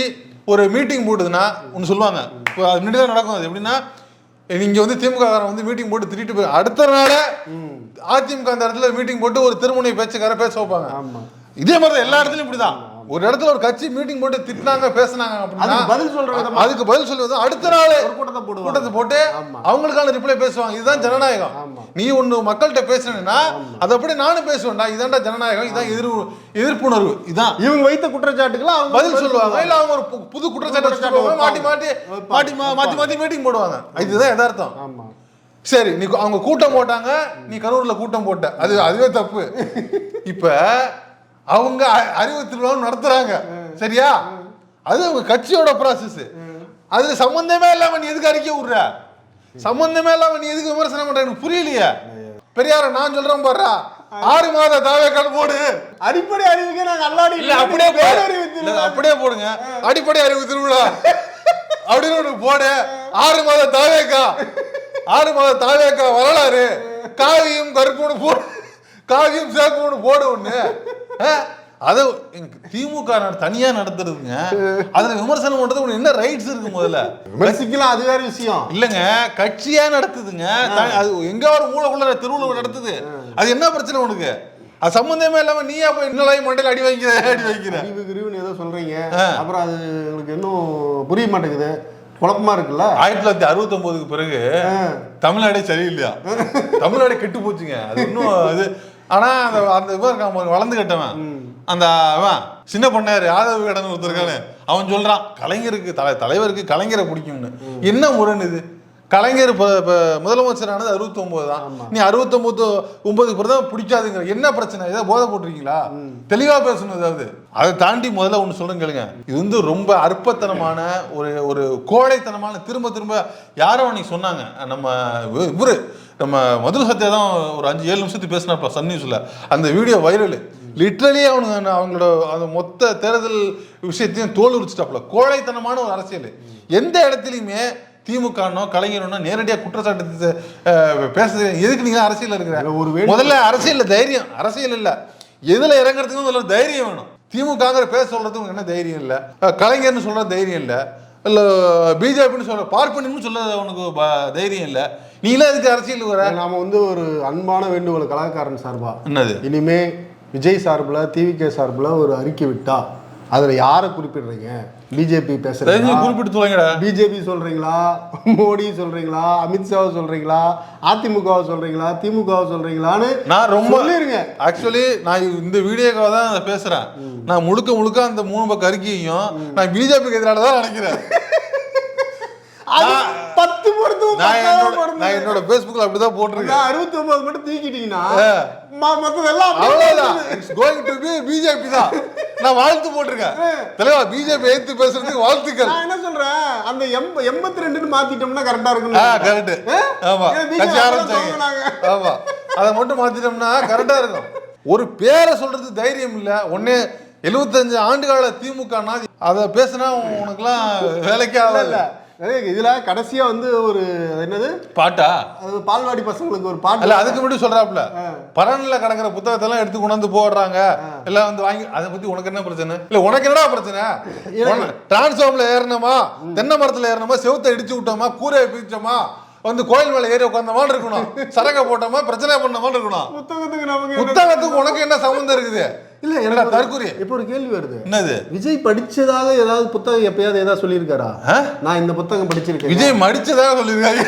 ஒரு மீட்டிங் போட்டுதுன்னா ஒன்று சொல்லுவாங்க. இப்போ அது முன்னாடி தான் நடக்கும். அது எப்படின்னா நீங்க வந்து திமுக வந்து மீட்டிங் போட்டு திட்டிட்டு போய் அடுத்த நாளே அதிமுக அந்த இடத்துல மீட்டிங் போட்டு ஒரு திருமுனை பேச்சுக்கார பேச வைப்பாங்க. ஆமா. இதே மாதிரி எல்லா இடத்துலயும் இப்படிதான். ஒரு இடத்துல ஒரு கட்சி மீட்டிங் போட்டு திட்டினாங்க பேசுனாங்க அப்படின்னா பதில் சொல்ற விதமா- அதுக்கு பதில் சொல்லுவது அடுத்த நாள் ஒரு கூட்டத்தை போடுவாங்க. கூட்டத்தை போட்டு. அவங்களுக்கான ரிப்ளை பேசுவாங்க. இதுதான் ஜனநாயகம். நீ ஒண்ணு மக்கள்கிட்ட பேசுனேன்னா அது அப்படியே நானும் பேசுவேன்டா. இதான்டா ஜனநாயகம். இதான் எதிர் எதிர்ப்புணர்வு. இதான் இவங்க வைத்த குற்றச்சாட்டுக்கெல்லாம் அவங்க பதில் சொல்லுவாங்க. இல்ல அவங்க ஒரு புது குற்றச்சாட்டு மாட்டி மாட்டி. மாட்டி மா- மாத்தி மாத்தி மீட்டிங் போடுவாங்க. இதுதான் யதார்த்தம். ஆமா. சரி நீ அவங்க கூட்டம் போட்டாங்க. நீ கரூர்ல கூட்டம் போட்ட. அது அதுவே தப்பு. இப்ப அவங்க அறிவு திருவிழா நடத்துறாங்க. சரியா? அது அவங்க கட்சியோட ப்ராசஸ் அதுல சம்பந்தமே இல்லாம நீ எதுக்கு அறிக்கை விடுற? சம்பந்தமே இல்லாம நீ எதுக்கு விமர்சனம் பண்ற? எனக்கு புரியலையே. பெரியார நான் சொல்றேன் பாருடா. ஆறு மாத தாவே கண் போடு. அடிப்படை அறிவுக்கே நாங்க அல்லாடி இல்ல அப்படியே போடு. அப்படியே போடுங்க. அடிப்படை அறிவு திருவிழா. அப்படின்னு ஒண்ணு போடு. ஆறு மாத தாவேக்கா. ஆறு மாத தாவேக்கா வரலாறு. காவியும் கருப்புன்னு போடு காவியும் சேப்புன்னு போடு ஒண்ணு. ஆ? அது திமுக தனியா நடத்துறதுங்க. அதுல விமர்சனம் பண்றது என்ன ரைட்ஸ் இருக்கு முதல்ல? விமர்சிக்கலாம் அது வேற விஷயம். இல்லங்க கட்சியா நடத்துதுங்க. அது எங்க ஒரு மூளைக்குள்ள தெருவுல நடத்துது. அது என்ன பிரச்சனை உனக்கு? அது சம்பந்தமே இல்லாம நீயா போய் இன்னும் மண்டையில அடி வைக்கிற அடி வைக்கிற அறிவு கிரிவுன்னு ஏதோ சொல்றீங்க. அப்புறம் அது உங்களுக்கு இன்னும் புரிய மாட்டேங்குது. குழப்பமா இருக்குல்ல? ஆயிரத்தி தொள்ளாயிரத்தி அறுபத்தி ஒன்பதுக்கு பிறகு தமிழ்நாடே சரியில்லையா? தமிழ்நாடு கெட்டு போச்சுங்க. அது இன்னும் அது ஆனா அந்த அந்த இருக்கான் வளர்ந்து கட்டவன் அந்த அவன் சின்ன பொண்ணாரு யாதவ கடன் ஒருத்தர் இருக்கானே. அவன் சொல்றான் கலைஞருக்கு தலை தலைவருக்கு கலைஞரை பிடிக்கும்னு. என்ன முரண் இது? கலைஞர் முதலமைச்சரானது அறுபத்தொம்போது தான். நீ அறுபத்தொம்போது ஒன்பது பிறகு பிடிக்காதுங்கிற என்ன பிரச்சனை? ஏதாவது போதை போட்டிருக்கீங்களா? தெளிவாக பேசணும் ஏதாவது. அதை தாண்டி முதல்ல ஒன்று சொல்லுங்க கேளுங்க. இது வந்து ரொம்ப அற்பத்தனமான ஒரு ஒரு கோழைத்தனமான திரும்ப திரும்ப யாரோ அன்னைக்கு சொன்னாங்க. நம்ம இவ- இவரு நம்ம மதுரை சத்யா தான் ஒரு அஞ்சு ஏழு நிமிஷத்துக்கு பேசினாப்பா சன் நியூஸில். அந்த வீடியோ வைரல் லிட்ரலி அவனுங்க அவங்களோட அந்த மொத்த தேர்தல் விஷயத்தையும் தோல் உரிச்சிட்டாப்புல கோழைத்தனமான ஒரு அரசியல். எந்த இடத்துலையுமே திமுகனோ கலைஞரனோ நேரடியாக குற்றச்சாட்டு பேசுறது எதுக்கு நீங்க அரசியல் இருக்கிற? ஒரு முதல்ல அரசியல்ல தைரியம். அரசியல் இல்ல. எதுல இறங்குறதுக்கு முதல்ல தைரியம் வேணும். திமுகங்கிற பேச சொல்றதுக்கு உனக்கு என்ன தைரியம் இல்ல? கலைஞர்னு சொல்ற தைரியம் இல்ல. இல்ல பிஜேபின்னு சொல்ற பார்ப்பனின்னு சொல்ல உனக்கு தைரியம் இல்ல. நீங்களே அதுக்கு அரசியல் வர? நாம வந்து ஒரு அன்பான வேண்டுகோள் கலாக்காரன் சார்பா. என்னது? இனிமே விஜய் சார்பில் டிவிகே சார்பில் ஒரு அறிக்கை விட்டா அதுல யாரை குறிப்பிடுறீங்க? பிஜேபி குறிப்பிட்டு தொலைங்கடா பிஜேபி சொல்றீங்களா? மோடி சொல்றீங்களா? அமித்ஷாவை சொல்றீங்களா? அதிமுகவை சொல்றீங்களா? திமுகவை சொல்றீங்களான்னு நான் ரொம்ப சொல்லிருங்க. ஆக்சுவலி நான் இந்த வீடியோக்காக தான் அதை பேசுறேன். நான் முழுக்க முழுக்க அந்த மூணு பக்கம் அறிக்கையும் நான் பிஜேபிக்கு எதிராக தான் நினைக்கிறேன் நான் என்னோட நான் என்னோட ஃபேஸ்புக்கில் அப்படிதான் போட்டிருக்கேன். அறுபத்தி ஒன்பது மட்டும் தூக்கிட்டீங்கன்னா மத்ததெல்லாம் அவ்வளவுதான். கோயிங் டு பி பிஜேபி தான். நான் வாழ்த்து போட்டிருக்கேன். தலைவா பிஜேபி எடுத்து பேசுறதுக்கு வாழ்த்துக்கள். நான் என்ன சொல்றேன்? அந்த எண்பத்தி ரெண்டுன்னு மாத்திட்டோம்னா கரெக்டா இருக்கும் கரெக்ட் ஆமா. கட்சி ஆரம்பிச்சாங்க. ஆமா. அதை மட்டும் மாத்திட்டோம்னா கரெக்டா இருக்கும். ஒரு பேரை சொல்றது தைரியம் இல்ல. ஒன்னே எழுபத்தஞ்சு ஆண்டு கால திமுகனா அதை பேசினா உனக்குலாம் வேலைக்கே ஆகல இதுல கடைசியா வந்து ஒரு என்னது? பாட்டா? அது பால்வாடி பசங்களுக்கு ஒரு பாட்டு. அல்ல அதுக்கு முன்னாடி சொல்றாப்ல பரன்ல கிடக்கிற புத்தகத்தை எல்லாம் எடுத்து கொண்டாந்து போடுறாங்க. எல்லாம் வந்து வாங்கி அதை பத்தி உனக்கு என்ன பிரச்சனை? இல்ல உனக்கு என்னடா பிரச்சனை? டிரான்ஸ்ஃபார்ம்ல ஏறணுமா? தென்னை மரத்துல ஏறணுமா? செவுத்தை இடிச்சு விட்டோமா? கூரையை பிரிச்சோமா வந்து கோயில் மேல ஏறி உட்காந்த மாதிரி இருக்கணும். சரக போட்டோமா? பிரச்சனை பண்ண மாதிரி இருக்கணும். புத்தகத்துக்கு நமக்கு புத்தகத்துக்கு உனக்கு என்ன சம்பந்தம் இருக்குது? இல்ல என்னடா தற்கொலை இப்போ ஒரு கேள்வி வருது. என்னது? விஜய் படிச்சதாக ஏதாவது புத்தகம் எப்பயாவது ஏதாவது சொல்லியிருக்காரா? நான் இந்த புத்தகம் படிச்சிருக்கேன். விஜய் மடிச்சதாக சொல்லியிருக்காங்க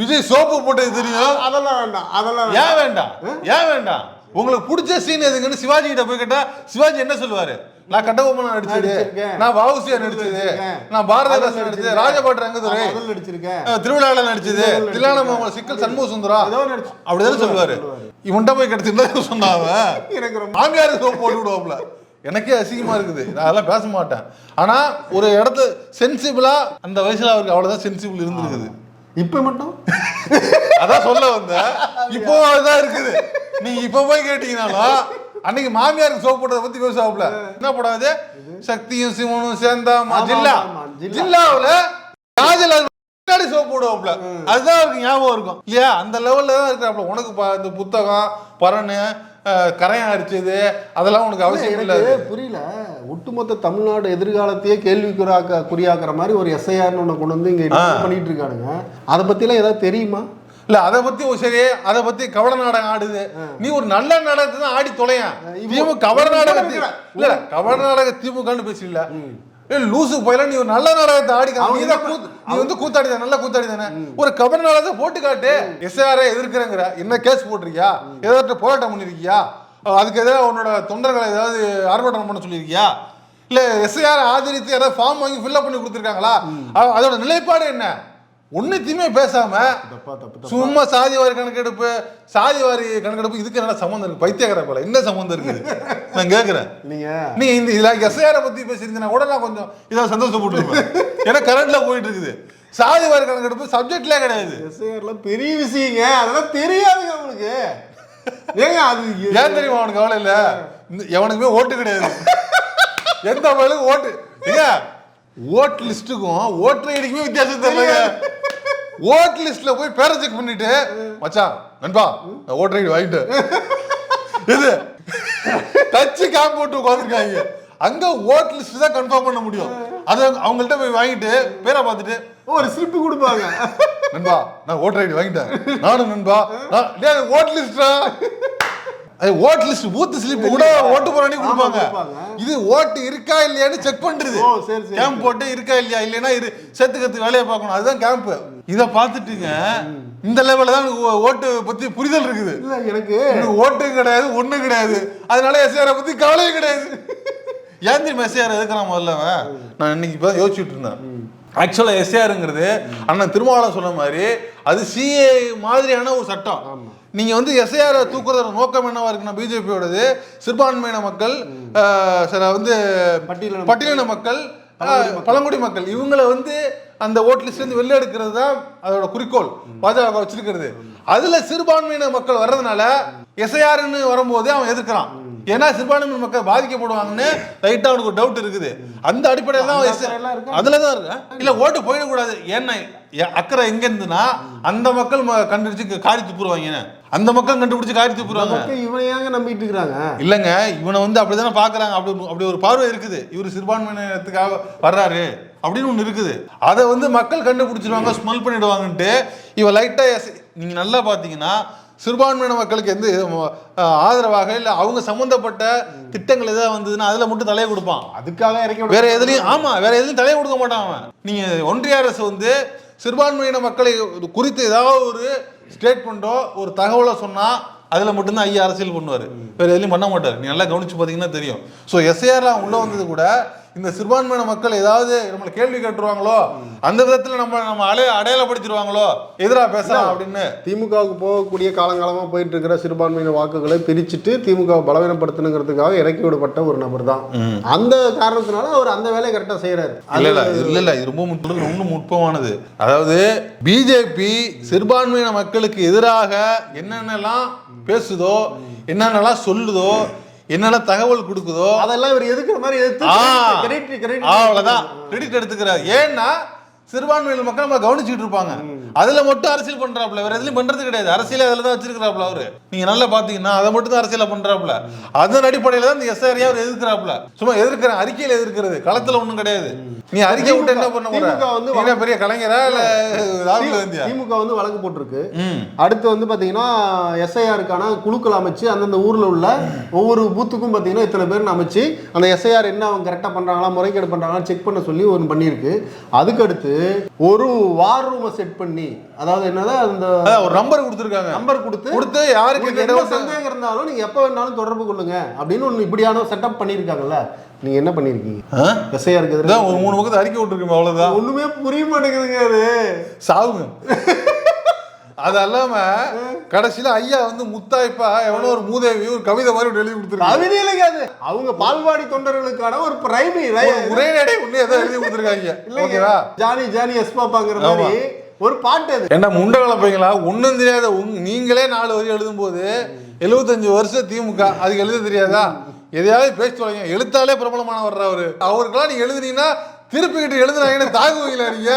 விஜய் சோப்பு போட்டது தெரியும்? அதெல்லாம் வேண்டாம் அதெல்லாம் வேண்டாம். ஏன் வேண்டாம் ஏன் வேண்டாம்? உங்களுக்கு பிடிச்ச சீன் எதுங்கன்னு சிவாஜி கிட்ட போய் கேட்டா சிவாஜி என்ன சொல்லுவாரு? நான் கட்டபொம்மன் நடிச்சது. நான் பாவுசியா நடிச்சது. நான் பாரதிதாசன் நடிச்சது. ராஜபாட்டு ரங்கதுரை. நடிச்சிருக்கேன். திருவிழாவில் நடிச்சது. தில்லான சிக்கல் சண்முக நடிச்சு அப்படிதானே சொல்லுவாரு இவன்கிட்ட போய் கிடைச்சிருந்தா சொன்னாவன் எனக்கு சோப்பு போட்டு விடுவாப்புல. எனக்கே அசிங்கமா இருக்குது. நான் அதெல்லாம் பேச மாட்டேன். ஆனா ஒரு இடத்து சென்சிபிளா அந்த வயசுல அவருக்கு அவ்வளவுதான் சென்சிபிள் இருந்திருக்குது. இப்ப மட்டும்? அதான் சொல்ல வந்த இப்போ அதுதான் இருக்குது. நீங்க இப்ப போய் கேட்டீங்கனாலும் அன்னைக்கு மாமியாருக்கு சோப்பு போட்டதை பத்தி பேசுவாப்புல. என்ன போடாது? சக்தியும் சிவனும் சேர்ந்தாமா ஆமா, ஜில்லா. ஜில்லாவுல அது முன்னாடி சோப்பு போடுவாப்புல. அதுதான் அவருக்கு ஞாபகம் இருக்கும். இல்லையா? அந்த லெவல்ல தான் இருக்கிறாப்புல. உனக்கு இந்த புத்தகம் பரனு அஹ், கரையான் அரிச்சது அதெல்லாம் உனக்கு அவசியம் இல்லை புரியல. ஒட்டுமொத்த தமிழ்நாடு எதிர்காலத்தையே கேள்விக்குறாக்க குறியாக்குற மாதிரி ஒரு எஸ்ஐஆர்னு ஒன்று கொண்டு வந்து இங்க பண்ணிட்டு இருக்கானுங்க. அதை பத்திலாம் ஏதாவது தெரியுமா? இல்ல அத பத்தி சரி அத பத்தி கவட நாடகம் ஆடுது. நீ ஒரு நல்ல நாடகத்தை தான் ஆடி தொலையன் திமுக கவட நாடகத்தை இல்ல கவட நாடக திமுகன்னு பேசல ஏ லூசு போயில நீ ஒரு நல்ல நாடகத்தை ஆடி. நீ நீ வந்து கூத்தாடி தானே நல்ல கூத்தாடி தானே? ஒரு கபட நாடகத்தை போட்டு காட்டு. எஸ்ஆரை எதிர்க்கிறேங்கிற. என்ன கேஸ் போட்டிருக்கியா? ஏதாவது போராட்டம் பண்ணிருக்கியா? அதுக்கு எதாவது உன்னோட தொண்டர்களை ஏதாவது ஆர்ப்பாட்டம் பண்ண சொல்லியிருக்கியா? இல்ல எஸ்ஐஆர் ஆதரித்து யாராவது ஃபார்ம் வாங்கி ஃபில்அப் பண்ணி கொடுத்துருக்காங்களா? அதோட நிலைப்பாடு என்ன? ஒன்னுத்தையுமே பேசாம தப்பா தப்பு சும்மா சாதி வாரி கணக்கெடுப்பு சாதி வாரி கணக்கெடுப்பு இதுக்கு என்ன சம்மந்தம் இருக்கு? பைத்தியக்கார போல. என்ன சம்மந்தம் இருக்குது? நான் கேக்குறேன். நீங்க. நீ இந்த இதுல எஸ்ஐஆர் பத்தி பேசியிருந்தீங்கன்னா கூட நான் கொஞ்சம் இதான் சந்தோஷப்பட்டுருப்பேன். ஏன்னா கரண்ட்ல போயிட்டு இருக்குது சாதி வாரி கணக்கெடுப்பு சப்ஜெக்ட்ல கிடையாது. எஸ்ஐஆர்ல பெரிய விஷயங்க. அதெல்லாம் தெரியாதுங்க உங்களுக்கு. ஏங்க அது ஏன் தெரியுமா அவனுக்கு கவலை இல்ல? எவனுக்குமே ஓட்டு கிடையாது. எந்த அவளுக்கு ஓட்டு? ஏங்க ஓட் லிஸ்ட்டுக்கும் ஓட்டர் ஐடிக்குமே வித்தியாசம் தெரியல ஓட் லிஸ்ட்ல போய் பேரை செக் பண்ணிட்டு மச்சான் நண்பா நான் ஓட்டர் ஐடி வாங்கிட்டேன் இது டச்சு கேம் போட்டு உட்காந்துருக்காங்க அங்க ஓட் லிஸ்ட் தான் கன்ஃபார்ம் பண்ண முடியும். அது அவங்கள்ட்ட போய் வாங்கிட்டு பேரை பார்த்துட்டு ஒரு ஸ்லிப் கொடுப்பாங்க. நண்பா நான் ஓட்டர் ஐடி வாங்கிட்டேன். நானும் நண்பா ஓட் லிஸ்டா ஓட் லிஸ்ட் பூத் ஸ்லிப் கூட ஓட்டு போறானே கொடுப்பாங்க. இது ஓட்டு இருக்கா இல்லையான்னு செக் பண்றது. ஓ, சரி, சரி, கேம்ப் போட்டு இருக்கா இல்லையா? இல்லைன்னா இரு செத்து கத்து வேலையை பார்க்கணும். அதுதான் கேம்ப் இத பார்த்துட்டுங்க இந்த லெவல்ல தான் ஓட்டு பத்தி புரிதல் இருக்குது. இல்ல எனக்கு ஓட்டும் கிடையாது ஒண்ணும் கிடையாது. அதனால எஸ்ஆர் பத்தி கவலையும் கிடையாது. ஏன் தெரியுமா எஸ்ஏஆர் எதுக்குறான் முதல்ல? நான் இன்னைக்கு இப்போ யோசிச்சுட்டு இருந்தேன். ஆக்சுவலாக எஸ்ஏஆருங்கிறது அண்ணன் திருமாவளவன் சொன்ன மாதிரி அது சிஏ மாதிரியான ஒரு சட்டம். நீங்க வந்து எஸ்ஐஆர் தூக்குறதோட நோக்கம் என்னவா இருக்குன்னா பிஜேபியோடது சிறுபான்மையின மக்கள் சில வந்து பட்டியலின பட்டியலின மக்கள் பழங்குடி மக்கள். இவங்களை வந்து அந்த ஓட் லிஸ்ட் இருந்து வெளில எடுக்கிறது தான் அதோட குறிக்கோள். பாஜக வச்சிருக்கிறது. அதுல சிறுபான்மையின மக்கள் வர்றதுனால எஸ்ஐஆர்னு வரும்போது அவன் எதிர்க்கிறான். ஏன்னா சிறுபான்மையின மக்கள் பாதிக்கப்படுவாங்கன்னு லைட்டா அவனுக்கு ஒரு டவுட் இருக்குது. அந்த அடிப்படையில் தான்? அதுல தான் இருக்கு? இல்ல ஓட்டு போயிடக்கூடாது. ஏன்னா அக்கறை எங்க இருந்துன்னா அந்த மக்கள் கண்டுபிடிச்சு காரி துப்புருவாங்க அந்த மக்கள் கண்டுபிடிச்சு காரி துப்புருவாங்க மக்கள் இவனை ஏங்க நம்பிட்டு இருக்கிறாங்க? இல்லைங்க இவனை வந்து அப்படிதானே பாக்குறாங்க அப்படி அப்படி ஒரு பார்வை இருக்குது. இவர் சிறுபான்மையினத்துக்காக வர்றாரு அப்படின்னு ஒன்று இருக்குது. அதை வந்து மக்கள் கண்டுபிடிச்சிருவாங்க ஸ்மெல் பண்ணிடுவாங்கன்ட்டு இவன் லைட்டா எஸ்- நீங்க நல்லா பாத்தீங்கன்னா சிறுபான்மையின மக்களுக்கு எந்த ஆதரவாக இல்லை அவங்க சம்பந்தப்பட்ட திட்டங்கள் ஏதாவது வந்ததுன்னா அதுல மட்டும் தலையை கொடுப்பான். அதுக்காக இறக்கி வேற எதுலயும் ஆமா வேற எதுலயும் தலையை கொடுக்க மாட்டான் அவன். நீங்க ஒன்றிய அரசு வந்து சிறுபான்மையின மக்களை குறித்து ஏதாவது ஒரு ஸ்டேட்மெண்ட்டோ ஒரு தகவலை சொன்னால் அதில் மட்டும்தான் ஐயா அரசியல் பண்ணுவார். வேறு எதுலையும் பண்ண மாட்டார். நீ நல்லா கவனித்து பார்த்தீங்கன்னா தெரியும். ஸோ எஸ்ஐஆர் உள்ளே வந்தது கூட இந்த சிறுபான்மையின மக்கள் ஏதாவது நம்மளை கேள்வி கேட்டுருவாங்களோ அந்த விதத்துல நம்ம நம்ம அடைய அடையாளப்படுத்திடுவாங்களோ எதிரா பேசலாம் அப்படின்னு. திமுகவுக்கு போகக்கூடிய காலங்காலமா போயிட்டு இருக்கிற சிறுபான்மையின வாக்குகளை பிரிச்சுட்டு திமுக பலவீனப்படுத்தணுங்கிறதுக்காக இறக்கி விடப்பட்ட ஒரு நபர் தான். அந்த காரணத்தினால அவர் அந்த வேலையை கரெக்டா செய்யறாரு இல்ல இல்ல இல்ல இல்ல இது ரொம்ப இன்னும் நுட்பமானது. அதாவது பிஜேபி சிறுபான்மையின மக்களுக்கு எதிராக என்னென்னலாம் பேசுதோ என்னென்னலாம் சொல்லுதோ என்னென்ன தகவல் கொடுக்குதோ? அதெல்லாம் இவர் எதுக்குற மாதிரி எதிர்த்து ஆ. கிரெடிட் கிரெடிட் அவ்வளவுதான். கிரெடிட் எடுத்துக்கிறார். ஏன்னா சிறுபான்மையின மக்கள் நம்ம கவனிச்சுட்டு இருப்பாங்க. அதுல மட்டும் அரசியல் பண்றாப்ல வேற எதுலயும் பண்றது கிடையாது. அரசியல் அதுல தான் வச்சிருக்கிறாப்ல அவரு. நீங்க நல்லா பாத்தீங்கன்னா அதை மட்டும் தான் அரசியல பண்றாப்ல அதன் அடிப்படையில தான் இந்த எஸ்ஆர்ஐ அவர் எதிர்க்கிறாப்ல சும்மா எதிர்க்கிற அறிக்கையில எதிர்க்கிறது. களத்துல ஒண்ணும் கிடையாது. நீ அறிக்கை விட்டு என்ன பண்ண போற? திமுக வந்து பெரிய கலைஞரா இல்ல ராகுல் காந்தியா? திமுக வந்து வழக்கு போட்டிருக்கு. அடுத்து வந்து பாத்தீங்கன்னா எஸ்ஐஆருக்கான குழுக்கள் அமைச்சு அந்தந்த ஊர்ல உள்ள ஒவ்வொரு பூத்துக்கும் பாத்தீங்கன்னா இத்தனை பேர் அமைச்சு அந்த எஸ்ஐஆர் என்ன அவங்க கரெக்டா பண்றாங்களா முறைகேடு பண்றாங்களா செக் பண்ண சொல்லி ஒன்று பண்ணியிருக்கு. அதுக்கடுத்து ஒரு வார் ரூமை செட் பண்ணி அதாவது என்னது அந்த ஒரு நம்பர் கொடுத்துருக்காங்க. நம்பர் கொடுத்து கொடுத்து யாருக்கு என்ன சந்தேகம் இருந்தாலும் நீங்க எப்ப வேணாலும் தொடர்பு கொள்ளுங்க அப்படின்னு ஒன்று இப்படியான செட்டப் பண்ணியிருக்காங்கல்ல. நீங்க என்ன பண்ணிருக்கீங்க எதிராக இதான் ஒரு மூணு பக்கத்து அறிக்கை விட்டுருக்கோம் அவ்வளவுதான். ஒண்ணுமே புரிய மாட்டேங்குதுங்க அது. சாவுங்க. அது இல்லாம கடைசியில ஐயா வந்து முத்தாய்ப்பா எவனோ ஒரு மூதேவி ஒரு கவிதை மாதிரி எழுதி கொடுத்துருக்காங்க கவிதையிலங்க அது. அவங்க பால்வாடி தொண்டர்களுக்கான ஒரு பிரைமி ஒரே நடை ஒண்ணு ஏதோ எழுதி கொடுத்துருக்காங்க. ஓகேவா? ஜானி ஜானி எஸ் பாப்பாங்கிற மாதிரி ஒரு பாட்டு அது. என்ன முண்டை கலப்பைங்களா ஒன்றும் தெரியாத உங் நீங்களே நாலு வரி எழுதும்போது எழுபத்தஞ்சு வருஷம் திமுக அதுக்கு எழுத தெரியாதா? எதையாவது பேசி தொலைங்க எழுத்தாலே பிரபலமான வர்றவரு அவருக்கெல்லாம் நீங்க எழுதுனீங்கன்னா திருப்பிக்கிட்டு எழுதுனாங்கன்னு தாங்குவீங்களா நீங்க?